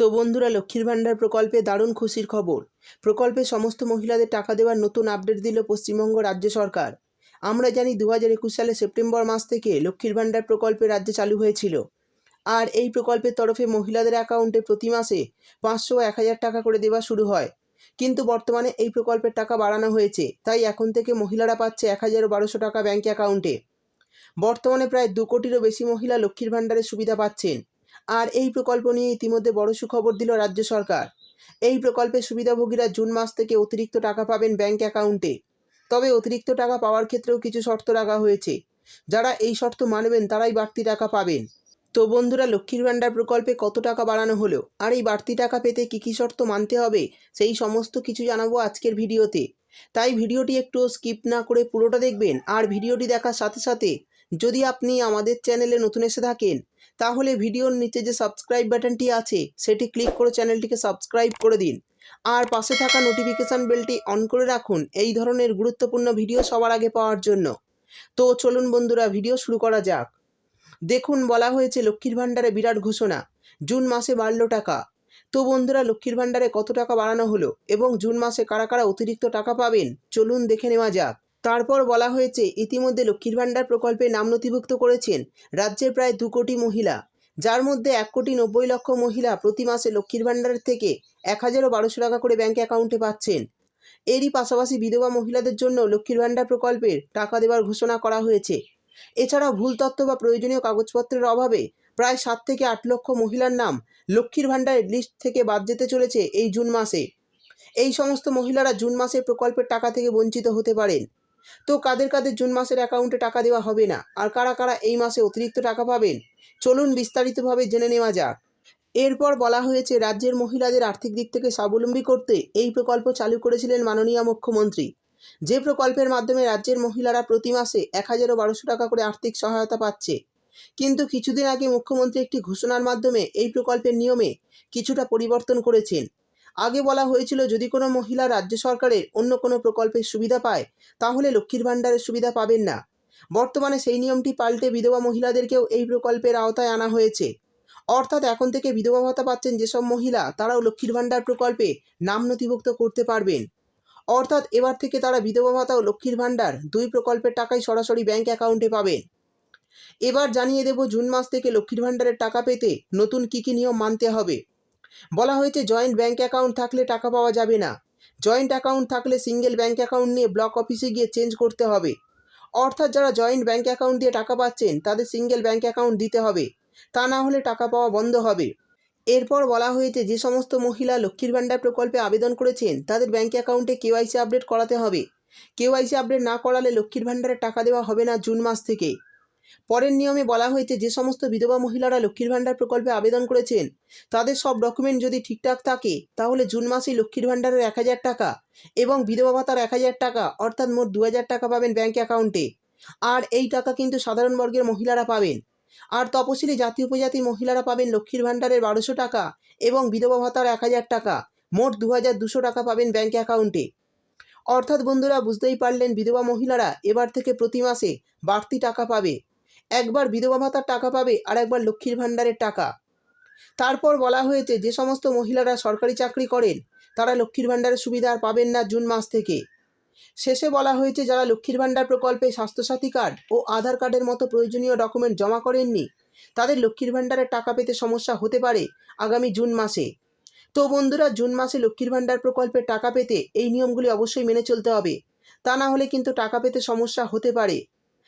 তো বন্ধুরা, লক্ষ্মীর ভাণ্ডার প্রকল্পে দারুণ খুশির খবর। প্রকল্পে সমস্ত মহিলাদের টাকা দেওয়ার নতুন আপডেট দিল পশ্চিমবঙ্গ রাজ্য সরকার। আমরা জানি দু হাজার একুশ সালে সেপ্টেম্বর মাস থেকে লক্ষ্মীর ভাণ্ডার প্রকল্পে রাজ্যে চালু হয়েছিল। আর এই প্রকল্পের তরফে মহিলাদের অ্যাকাউন্টে প্রতি মাসে পাঁচশো এক হাজার টাকা করে দেওয়া শুরু হয়। কিন্তু বর্তমানে এই প্রকল্পের টাকা বাড়ানো হয়েছে, তাই এখন থেকে মহিলারা পাচ্ছে এক হাজার বারোশো টাকা ব্যাঙ্ক অ্যাকাউন্টে বর্তমানে প্রায় দু কোটিরও বেশি মহিলা লক্ষ্মীর ভাণ্ডারের সুবিধা পাচ্ছেন। আর এই প্রকল্প নিয়ে ইতিমধ্যে বড় সুখবর দিল রাজ্য সরকার। এই প্রকল্পের সুবিধাভোগীরা জুন মাস থেকে অতিরিক্ত টাকা পাবেন ব্যাংক অ্যাকাউন্টে। তবে অতিরিক্ত টাকা পাওয়ার ক্ষেত্রেও কিছু শর্ত রাখা হয়েছে। যারা এই শর্ত মানবেন, তারাই বাড়তি টাকা পাবেন। তো বন্ধুরা, লক্ষ্মীর ভাণ্ডার প্রকল্পে কত টাকা বাড়ানো হলো? আর এই বাড়তি টাকা পেতে কী কী শর্ত মানতে হবে? সেই সমস্ত কিছু জানাব আজকের ভিডিওতে। তাই ভিডিওটি একটু স্কিপ না করে পুরোটা দেখবেন, আর ভিডিওটি দেখার সাথে সাথে যদি আপনি আমাদের চ্যানেলে নতুন এসে থাকেন, তাহলে ভিডিওর নিচে যে সাবস্ক্রাইব বাটনটি আছে, সেটি ক্লিক করে চ্যানেলটিকে সাবস্ক্রাইব করে দিন। আর পাশে থাকা নোটিফিকেশান বেলটি অন করে রাখুন এই ধরনের গুরুত্বপূর্ণ ভিডিও সবার আগে পাওয়ার জন্য। তো চলুন বন্ধুরা ভিডিও শুরু করা যাক। দেখুন, বলা হয়েছে লক্ষ্মীর ভাণ্ডারে বিরাট ঘোষণা, জুন মাসে বাড়ল টাকা। তো বন্ধুরা, লক্ষ্মীর ভাণ্ডারে কত টাকা বাড়ানো হলো এবং জুন মাসে কারা কারা অতিরিক্ত টাকা পাবেন, চলুন দেখে নেওয়া যাক। তারপর বলা হয়েছে, ইতিমধ্যে লক্ষ্মীর ভাণ্ডার প্রকল্পে নাম নথিভুক্ত করেছেন রাজ্যের প্রায় দু কোটি মহিলা। যার মধ্যে এক কোটি নব্বই লক্ষ মহিলা প্রতি মাসে লক্ষ্মীর ভাণ্ডারের থেকে এক হাজারও বারোশো টাকা করে ব্যাঙ্ক অ্যাকাউন্টে পাচ্ছেন। এরই পাশাপাশি বিধবা মহিলাদের জন্য লক্ষ্মীর ভাণ্ডার প্রকল্পের টাকা দেওয়ার ঘোষণা করা হয়েছে। এছাড়াও ভুল তথ্য বা প্রয়োজনীয় কাগজপত্রের অভাবে প্রায় সাত থেকে আট লক্ষ মহিলার নাম লক্ষ্মীর ভাণ্ডারের লিস্ট থেকে বাদ যেতে চলেছে এই জুন মাসে। এই সমস্ত মহিলারা জুন মাসে প্রকল্পের টাকা থেকে বঞ্চিত হতে পারেন। তো কাদের কাদের জুন মাসের অ্যাকাউন্টে টাকা দেওয়া হবে না? আর কারা কারা এই মাসে অতিরিক্ত টাকা পাবেন? চলুন বিস্তারিতভাবে জেনে নেওয়া যাক। এরপর বলা হয়েছে, রাজ্যের মহিলাদের আর্থিক দিক থেকে স্বাবলম্বী করতে এই প্রকল্প চালু করেছিলেন মাননীয় মুখ্যমন্ত্রী। যে প্রকল্পের মাধ্যমে রাজ্যের মহিলারা প্রতি মাসে এক হাজারও বারোশো টাকা করে আর্থিক সহায়তা পাচ্ছে। কিন্তু কিছুদিন আগে মুখ্যমন্ত্রী একটি ঘোষণার মাধ্যমে এই প্রকল্পের নিয়মে কিছুটা পরিবর্তন করেছেন। আগে বলা হয়েছিল যদি কোনো মহিলা রাজ্য সরকারের অন্য কোনো প্রকল্পের সুবিধা পায়, তাহলে লক্ষ্মীর ভাণ্ডারের সুবিধা পাবেন না। বর্তমানে সেই নিয়মটি পাল্টে বিধবা মহিলাদেরকেও এই প্রকল্পের আওতায় আনা হয়েছে। অর্থাৎ এখন থেকে বিধবা ভাতা পাচ্ছেন যেসব মহিলা, তারাও লক্ষ্মীর ভাণ্ডার প্রকল্পে নাম নথিভুক্ত করতে পারবেন। অর্থাৎ এবার থেকে তারা বিধবা ভাতা ও লক্ষ্মীর ভাণ্ডার দুই প্রকল্পের টাকাই সরাসরি ব্যাংক অ্যাকাউন্টে পাবেন। এবার জানিয়ে দেব জুন মাস থেকে লক্ষ্মীর ভাণ্ডারের টাকা পেতে নতুন কী কী নিয়ম মানতে হবে। বলা হয়েছে, জয়েন্ট ব্যাঙ্ক অ্যাকাউন্ট থাকলে টাকা পাওয়া যাবে না। জয়েন্ট অ্যাকাউন্ট থাকলে সিঙ্গেল ব্যাঙ্ক অ্যাকাউন্ট নিয়ে ব্লক অফিসে গিয়ে চেঞ্জ করতে হবে। অর্থাৎ যারা জয়েন্ট ব্যাঙ্ক অ্যাকাউন্ট দিয়ে টাকা পাচ্ছেন, তাদের সিঙ্গেল ব্যাঙ্ক অ্যাকাউন্ট দিতে হবে। তা না হলে টাকা পাওয়া বন্ধ হবে। এরপর বলা হয়েছে, যে সমস্ত মহিলা লক্ষ্মীর ভাণ্ডার প্রকল্পে আবেদন করেছেন, তাদের ব্যাঙ্ক অ্যাকাউন্টে কেওয়াইসি আপডেট করাতে হবে। কেওয়াইসি আপডেট না করালে লক্ষ্মীর ভাণ্ডারের টাকা দেওয়া হবে না জুন মাস থেকে। পরের নিয়মে বলা হয়েছে, যে সমস্ত বিধবা মহিলারা লক্ষ্মীর ভাণ্ডার প্রকল্পে আবেদন করেছেন, তাদের সব ডকুমেন্ট যদি ঠিকঠাক থাকে, তাহলে জুন মাসেই লক্ষ্মীর ভাণ্ডারের এক হাজার টাকা এবং বিধবা ভাতার এক হাজার টাকা, অর্থাৎ মোট দু হাজার টাকা পাবেন ব্যাঙ্ক অ্যাকাউন্টে আর এই টাকা কিন্তু সাধারণ বর্গের মহিলারা পাবেন। আর তপশিলি জাতি উপজাতির মহিলারা পাবেন লক্ষ্মীর ভাণ্ডারের বারোশো টাকা এবং বিধবা ভাতার এক হাজার টাকা, মোট দু হাজার দুশো টাকা পাবেন ব্যাঙ্ক অ্যাকাউন্টে অর্থাৎ বন্ধুরা, বুঝতেই পারলেন, বিধবা মহিলারা এবার থেকে প্রতি মাসে বাড়তি টাকা পাবে। একবার বিধবা ভাতার টাকা পাবে আর একবার লক্ষ্মীর ভাণ্ডারের টাকা। তারপর বলা হয়েছে, যে সমস্ত মহিলারা সরকারি চাকরি করেন, তারা লক্ষ্মীর ভাণ্ডারের সুবিধা আর পাবেন না জুন মাস থেকে। শেষে বলা হয়েছে, যারা লক্ষ্মীর ভাণ্ডার প্রকল্পে স্বাস্থ্যসাথী কার্ড ও আধার কার্ডের মতো প্রয়োজনীয় ডকুমেন্ট জমা করেননি, তাদের লক্ষ্মীর ভাণ্ডারের টাকা পেতে সমস্যা হতে পারে আগামী জুন মাসে। তো বন্ধুরা, জুন মাসে লক্ষ্মীর ভাণ্ডার প্রকল্পের টাকা পেতে এই নিয়মগুলি অবশ্যই মেনে চলতে হবে। তা না হলে কিন্তু টাকা পেতে সমস্যা হতে পারে।